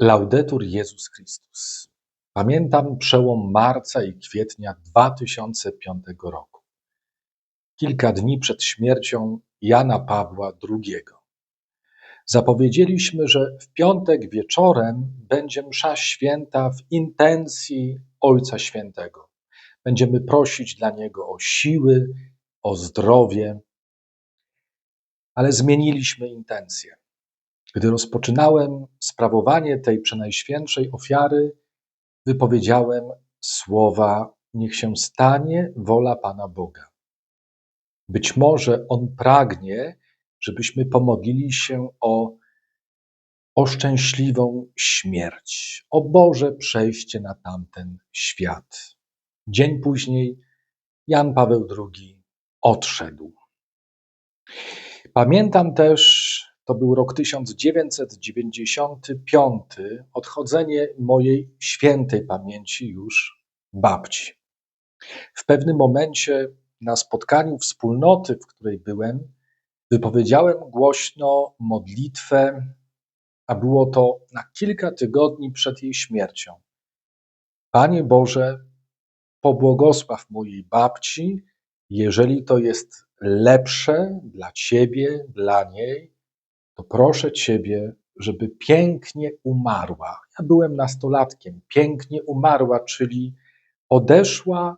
Laudetur Jezus Chrystus. Pamiętam przełom marca i kwietnia 2005 roku. Kilka dni przed śmiercią Jana Pawła II. Zapowiedzieliśmy, że w piątek wieczorem będzie msza święta w intencji Ojca Świętego. Będziemy prosić dla niego o siły, o zdrowie, ale zmieniliśmy intencję. Gdy rozpoczynałem sprawowanie tej przenajświętszej ofiary, wypowiedziałem słowa: Niech się stanie wola Pana Boga. Być może On pragnie, żebyśmy pomodlili się o, o szczęśliwą śmierć, o Boże przejście na tamten świat. Dzień później Jan Paweł II odszedł. Pamiętam też to był rok 1995, odchodzenie mojej świętej pamięci już babci. W pewnym momencie na spotkaniu wspólnoty, w której byłem, wypowiedziałem głośno modlitwę, a było to na kilka tygodni przed jej śmiercią. Panie Boże, pobłogosław mojej babci, jeżeli to jest lepsze dla Ciebie, dla niej, to proszę Ciebie, żeby pięknie umarła. Ja byłem nastolatkiem, pięknie umarła, czyli odeszła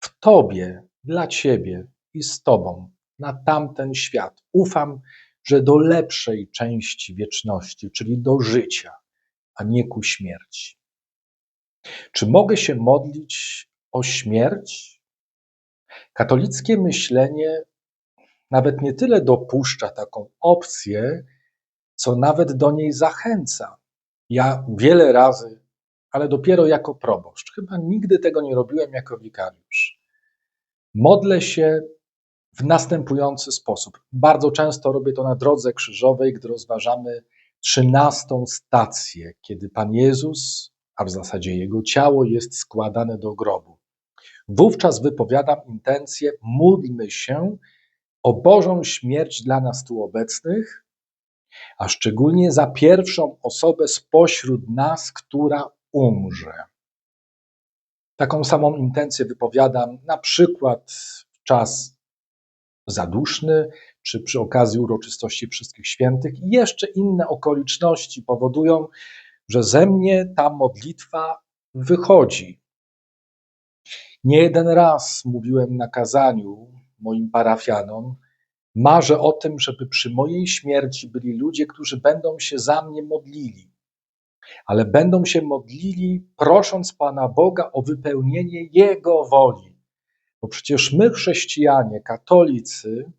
w Tobie, dla Ciebie i z Tobą na tamten świat. Ufam, że do lepszej części wieczności, czyli do życia, a nie ku śmierci. Czy mogę się modlić o śmierć? Katolickie myślenie nawet nie tyle dopuszcza taką opcję, co nawet do niej zachęca. Ja wiele razy, ale dopiero jako proboszcz, chyba nigdy tego nie robiłem jako wikariusz. Modlę się w następujący sposób. Bardzo często robię to na drodze krzyżowej, gdy rozważamy trzynastą stację, kiedy Pan Jezus, a w zasadzie Jego ciało jest składane do grobu. Wówczas wypowiadam intencję, módlmy się, o Bożą śmierć dla nas tu obecnych, a szczególnie za pierwszą osobę spośród nas, która umrze. Taką samą intencję wypowiadam na przykład w czas zaduszny, czy przy okazji uroczystości Wszystkich Świętych. I jeszcze inne okoliczności powodują, że ze mnie ta modlitwa wychodzi. Nie jeden raz mówiłem na kazaniu moim parafianom, marzę o tym, żeby przy mojej śmierci byli ludzie, którzy będą się za mnie modlili, ale będą się modlili, prosząc Pana Boga o wypełnienie Jego woli. Bo przecież my, chrześcijanie, katolicy,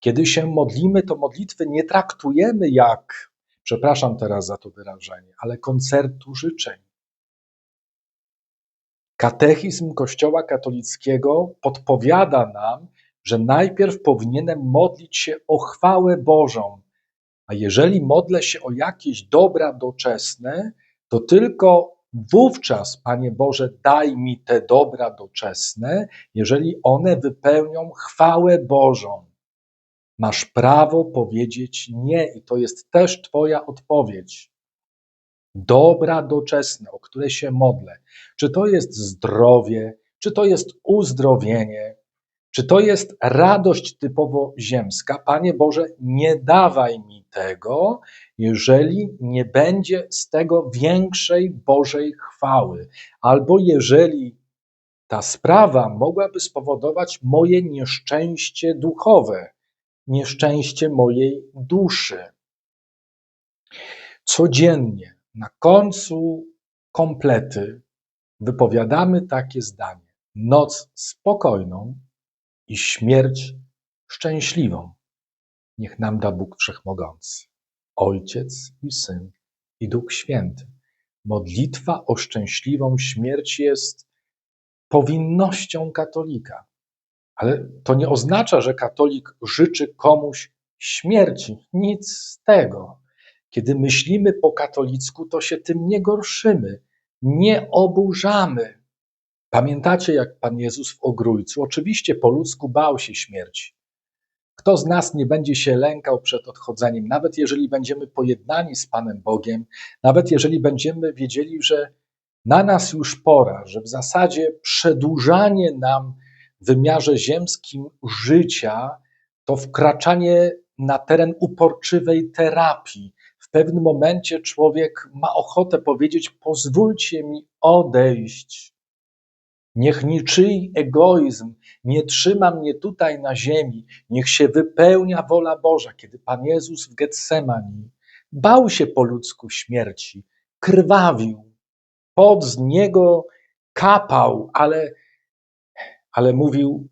kiedy się modlimy, to modlitwy nie traktujemy jak, przepraszam teraz za to wyrażenie, ale koncertu życzeń. Katechizm Kościoła katolickiego podpowiada nam, że najpierw powinienem modlić się o chwałę Bożą, a jeżeli modlę się o jakieś dobra doczesne, to tylko wówczas, Panie Boże, daj mi te dobra doczesne, jeżeli one wypełnią chwałę Bożą. Masz prawo powiedzieć nie, i to jest też Twoja odpowiedź. Dobra doczesne, o które się modlę, czy to jest zdrowie, czy to jest uzdrowienie, czy to jest radość typowo ziemska? Panie Boże, nie dawaj mi tego, jeżeli nie będzie z tego większej Bożej chwały, albo jeżeli ta sprawa mogłaby spowodować moje nieszczęście duchowe, nieszczęście mojej duszy. Codziennie na końcu komplety wypowiadamy takie zdanie: Noc spokojną, i śmierć szczęśliwą. Niech nam da Bóg Wszechmogący, Ojciec i Syn i Duch Święty. Modlitwa o szczęśliwą śmierć jest powinnością katolika. Ale to nie oznacza, że katolik życzy komuś śmierci. Nic z tego. Kiedy myślimy po katolicku, to się tym nie gorszymy, nie oburzamy. Pamiętacie, jak Pan Jezus w Ogrójcu, oczywiście po ludzku bał się śmierci, Kto z nas nie będzie się lękał przed odchodzeniem, nawet jeżeli będziemy pojednani z Panem Bogiem, nawet jeżeli będziemy wiedzieli, że na nas już pora, że w zasadzie przedłużanie nam w wymiarze ziemskim życia to wkraczanie na teren uporczywej terapii. W pewnym momencie człowiek ma ochotę powiedzieć: Pozwólcie mi odejść. Niech niczyj egoizm nie trzyma mnie tutaj na ziemi, niech się wypełnia wola Boża. Kiedy Pan Jezus w Getsemani bał się po ludzku śmierci, krwawił, pot z niego kapał, ale, ale mówił: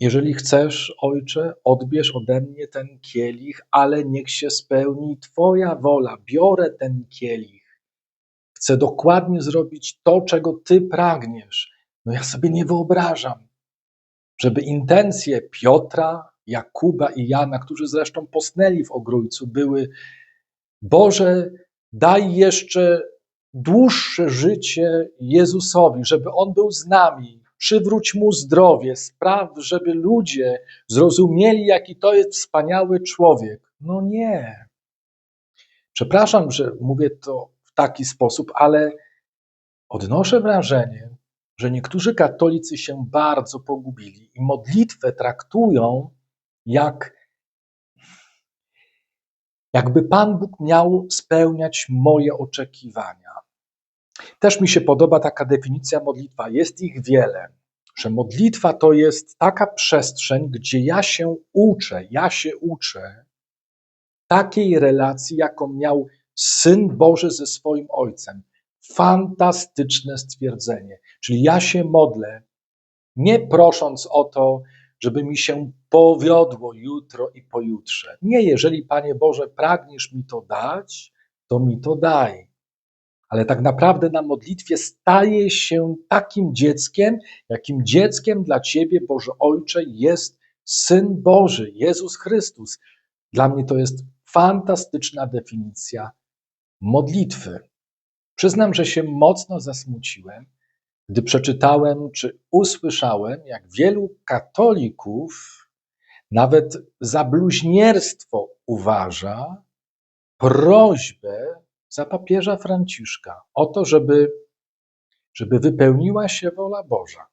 Jeżeli chcesz, ojcze, odbierz ode mnie ten kielich, ale niech się spełni Twoja wola. Biorę ten kielich. Chcę dokładnie zrobić to, czego Ty pragniesz. No ja sobie nie wyobrażam, żeby intencje Piotra, Jakuba i Jana, którzy zresztą posnęli w ogrójcu, były: Boże, daj jeszcze dłuższe życie Jezusowi, żeby on był z nami, przywróć mu zdrowie, spraw, żeby ludzie zrozumieli, jaki to jest wspaniały człowiek. No nie. Przepraszam, że mówię to taki sposób, ale odnoszę wrażenie, że niektórzy katolicy się bardzo pogubili i modlitwę traktują jak jakby Pan Bóg miał spełniać moje oczekiwania. Też mi się podoba taka definicja modlitwa. Jest ich wiele, że modlitwa to jest taka przestrzeń, gdzie ja się uczę, ja się uczę takiej relacji, jaką miał Syn Boży ze swoim Ojcem. Fantastyczne stwierdzenie. Czyli ja się modlę, nie prosząc o to, żeby mi się powiodło jutro i pojutrze. Nie, jeżeli Panie Boże pragniesz mi to dać, to mi to daj. Ale tak naprawdę na modlitwie staje się takim dzieckiem, jakim dzieckiem dla Ciebie, Boże Ojcze, jest Syn Boży, Jezus Chrystus. Dla mnie to jest fantastyczna definicja modlitwy. Przyznam, że się mocno zasmuciłem, gdy przeczytałem czy usłyszałem, jak wielu katolików nawet za bluźnierstwo uważa prośbę za papieża Franciszka o to, żeby, żeby wypełniła się wola Boża.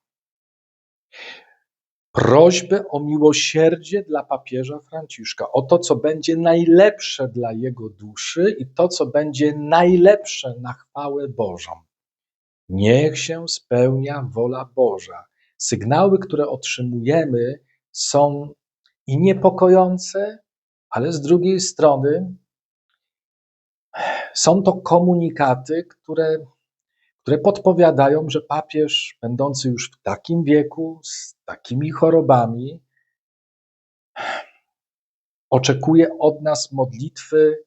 Prośbę o miłosierdzie dla papieża Franciszka, o to, co będzie najlepsze dla jego duszy i to, co będzie najlepsze na chwałę Bożą. Niech się spełnia wola Boża. Sygnały, które otrzymujemy, są i niepokojące, ale z drugiej strony są to komunikaty, które, które podpowiadają, że papież, będący już w takim wieku, z takimi chorobami, oczekuje od nas modlitwy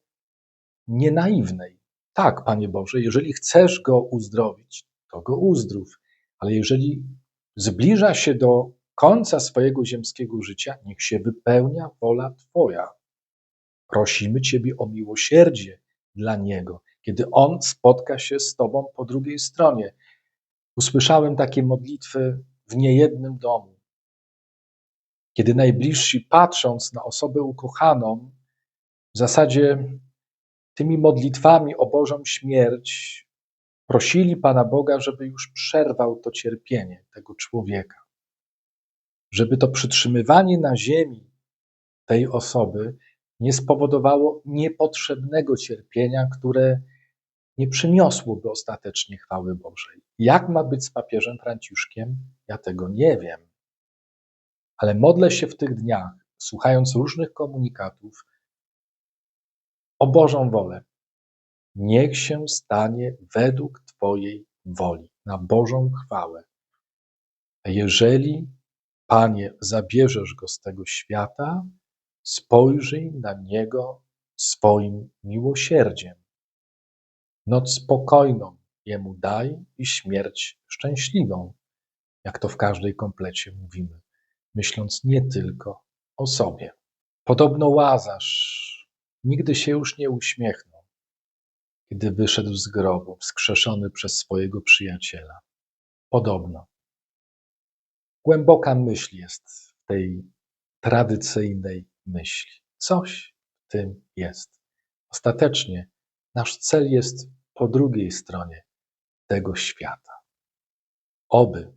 nienaiwnej. Tak, Panie Boże, jeżeli chcesz go uzdrowić, to go uzdrów, ale jeżeli zbliża się do końca swojego ziemskiego życia, niech się wypełnia wola Twoja. Prosimy Ciebie o miłosierdzie dla Niego, kiedy On spotka się z Tobą po drugiej stronie. Usłyszałem takie modlitwy w niejednym domu, kiedy najbliżsi, patrząc na osobę ukochaną, w zasadzie tymi modlitwami o Bożą śmierć prosili Pana Boga, żeby już przerwał to cierpienie tego człowieka żeby to przytrzymywanie na ziemi tej osoby nie spowodowało niepotrzebnego cierpienia, które nie przyniosłoby ostatecznie chwały Bożej. Jak ma być z papieżem Franciszkiem? Ja tego nie wiem. Ale modlę się w tych dniach, słuchając różnych komunikatów, o Bożą wolę. Niech się stanie według Twojej woli, na Bożą chwałę. A jeżeli Panie, zabierzesz go z tego świata, spojrzyj na niego swoim miłosierdziem. Noc spokojną jemu daj i śmierć szczęśliwą, jak to w każdej komplecie mówimy, myśląc nie tylko o sobie. Podobno Łazarz nigdy się już nie uśmiechnął, kiedy wyszedł z grobu, wskrzeszony przez swojego przyjaciela. Podobno. Głęboka myśl jest w tej tradycyjnej myśli. Coś w tym jest. Ostatecznie nasz cel jest po drugiej stronie tego świata. Oby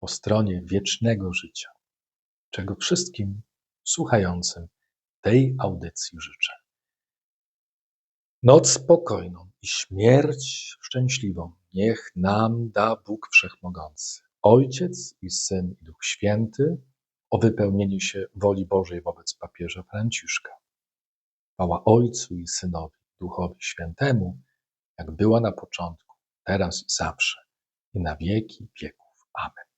po stronie wiecznego życia, czego wszystkim słuchającym tej audycji życzę. Noc spokojną i śmierć szczęśliwą niech nam da Bóg Wszechmogący, Ojciec i Syn i Duch Święty, o wypełnieniu się woli Bożej wobec papieża Franciszka. Chwała Ojcu i Synowi, Duchowi Świętemu, jak była na początku, teraz i zawsze, i na wieki wieków. Amen.